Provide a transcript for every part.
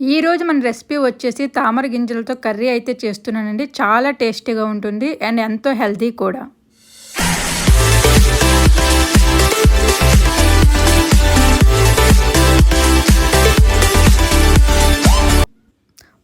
ఈరోజు మన రెసిపీ వచ్చేసి తామర గింజలతో కర్రీ అయితే చేస్తున్నానండి. చాలా టేస్టీగా ఉంటుంది అండ్ ఎంతో హెల్తీ కూడా.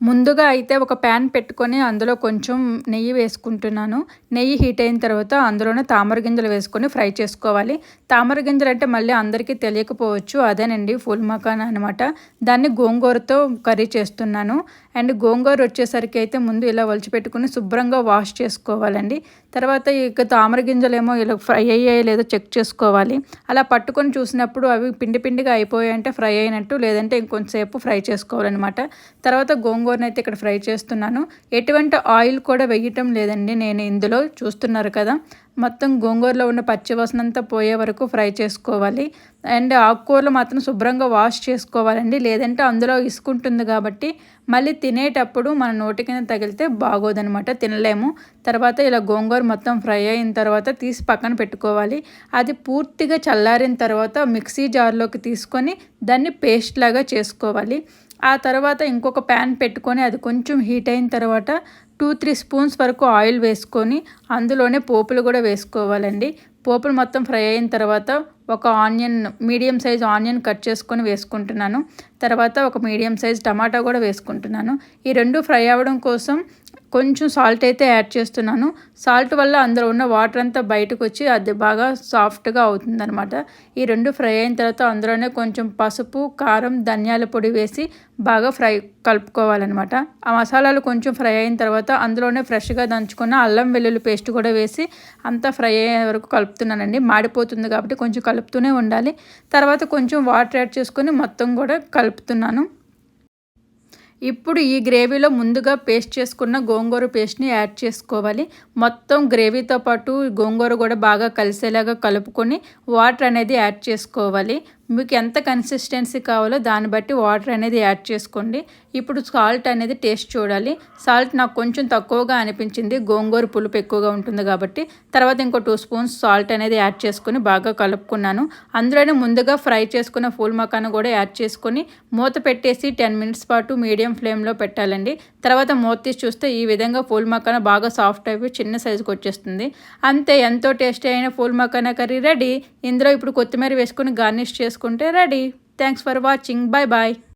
ముందుగా అయితే ఒక ప్యాన్ పెట్టుకొని అందులో కొంచెం నెయ్యి వేసుకుంటున్నాను. నెయ్యి హీట్ అయిన తర్వాత అందులోనే తామర గింజలు వేసుకొని ఫ్రై చేసుకోవాలి. తామర గింజలు అంటే మళ్ళీ అందరికీ తెలియకపోవచ్చు. అదేనండి ఫుల్ మకాన్ అనమాట దాన్ని గోంగూరతో కర్రీ చేస్తున్నాను. అండ్ గోంగూర వచ్చేసరికి అయితే ముందు ఇలా పెట్టుకుని శుభ్రంగా వాష్ చేసుకోవాలండి. తర్వాత ఇక తామర గింజలు ఏమో ఇలా ఫ్రై అయ్యాయో లేదో చెక్ చేసుకోవాలి. అలా పట్టుకొని చూసినప్పుడు అవి పిండి పిండిగా అయిపోయాయంటే ఫ్రై అయినట్టు లేదంటే ఇంకొంతసేపు ఫ్రై చేసుకోవాలన్నమాట. తర్వాత గోంగూర గోంగూరని అయితే ఇక్కడ ఫ్రై చేస్తున్నాను. ఎటువంటి ఆయిల్ కూడా వేయటం లేదండి. నేను ఇందులో చూస్తున్నారు కదా. మొత్తం గోంగూరలో ఉన్న పచ్చివాసన అంతా పోయే వరకు ఫ్రై చేసుకోవాలి. అండ్ ఆకుకూరలు మాత్రం శుభ్రంగా వాష్ చేసుకోవాలండి. లేదంటే అందులో ఇసుకుంటుంది కాబట్టి మళ్ళీ తినేటప్పుడు మన నోటి కింద తగిలితే బాగోదనమాట. తినలేము. తర్వాత ఇలా గోంగూర మొత్తం ఫ్రై అయిన తర్వాత తీసి పక్కన పెట్టుకోవాలి. అది పూర్తిగా చల్లారిన తర్వాత మిక్సీ జార్లోకి తీసుకొని దాన్ని పేస్ట్ లాగా చేసుకోవాలి. ఆ తర్వాత ఇంకొక ప్యాన్ పెట్టుకొని అది కొంచెం హీట్ అయిన తర్వాత టూ త్రీ స్పూన్స్ వరకు ఆయిల్ వేసుకొని అందులోనే పోపులు కూడా వేసుకోవాలండి. పోపులు మొత్తం ఫ్రై అయిన తర్వాత ఒక onion medium size onion cut చేసుకొని వేసుకుంటున్నాను. తర్వాత ఒక మీడియం సైజ్ టమాటా కూడా వేసుకుంటున్నాను. ఈ రెండు ఫ్రై అవ్వడం కోసం కొంచెం సాల్ట్ అయితే యాడ్ చేస్తున్నాను. సాల్ట్ వల్ల అందులో ఉన్న వాటర్ అంతా బయటకు వచ్చి అది బాగా సాఫ్ట్గా అవుతుందనమాట ఈ రెండు ఫ్రై అయిన తర్వాత అందులోనే కొంచెం పసుపు కారం ధనియాల పొడి వేసి బాగా ఫ్రై కలుపుకోవాలన్నమాట. ఆ మసాలాలు కొంచెం ఫ్రై అయిన తర్వాత అందులోనే ఫ్రెష్గా దంచుకున్న అల్లం వెల్లుల్లి పేస్ట్ కూడా వేసి అంతా ఫ్రై అయ్యే వరకు కలుపుతున్నానండి. మాడిపోతుంది కాబట్టి కొంచెం కలుపుతూనే ఉండాలి. తర్వాత కొంచెం వాటర్ యాడ్ చేసుకొని మొత్తం కూడా కలుపుతున్నాను. ఇప్పుడు ఈ గ్రేవీలో ముందుగా పేస్ట్ చేసుకున్న గోంగూర పేస్ట్ని యాడ్ చేసుకోవాలి. మొత్తం గ్రేవీతో పాటు గోంగూర కూడా బాగా కలిసేలాగా కలుపుకొని వాటర్ అనేది యాడ్ చేసుకోవాలి. మీకు ఎంత కన్సిస్టెన్సీ కావాలో దాన్ని బట్టి వాటర్ అనేది యాడ్ చేసుకోండి. ఇప్పుడు సాల్ట్ అనేది టేస్ట్ చూడాలి. సాల్ట్ నాకు కొంచెం తక్కువగా అనిపించింది. గోంగూర పులుపు ఎక్కువగా ఉంటుంది కాబట్టి. తర్వాత ఇంకో టూ స్పూన్స్ సాల్ట్ అనేది యాడ్ చేసుకొని బాగా కలుపుకున్నాను. అందులోనే ముందుగా ఫ్రై చేసుకున్న ఫూల్ మకాను కూడా యాడ్ చేసుకొని మూత పెట్టేసి టెన్ మినిట్స్ పాటు మీడియం ఫ్లేమ్లో పెట్టాలండి. తర్వాత మూత తీసి చూస్తే ఈ విధంగా ఫూల్ మకాన బాగా సాఫ్ట్ అయిపోయి చిన్న సైజుకి వచ్చేస్తుంది. అంతే ఎంతో టేస్టీ అయిన ఫూల్ మకాన కర్రీ రెడీ. ఇందులో ఇప్పుడు కొత్తిమీర వేసుకొని గార్నిష్ చేసుకుంటే ready. Thanks for watching bye bye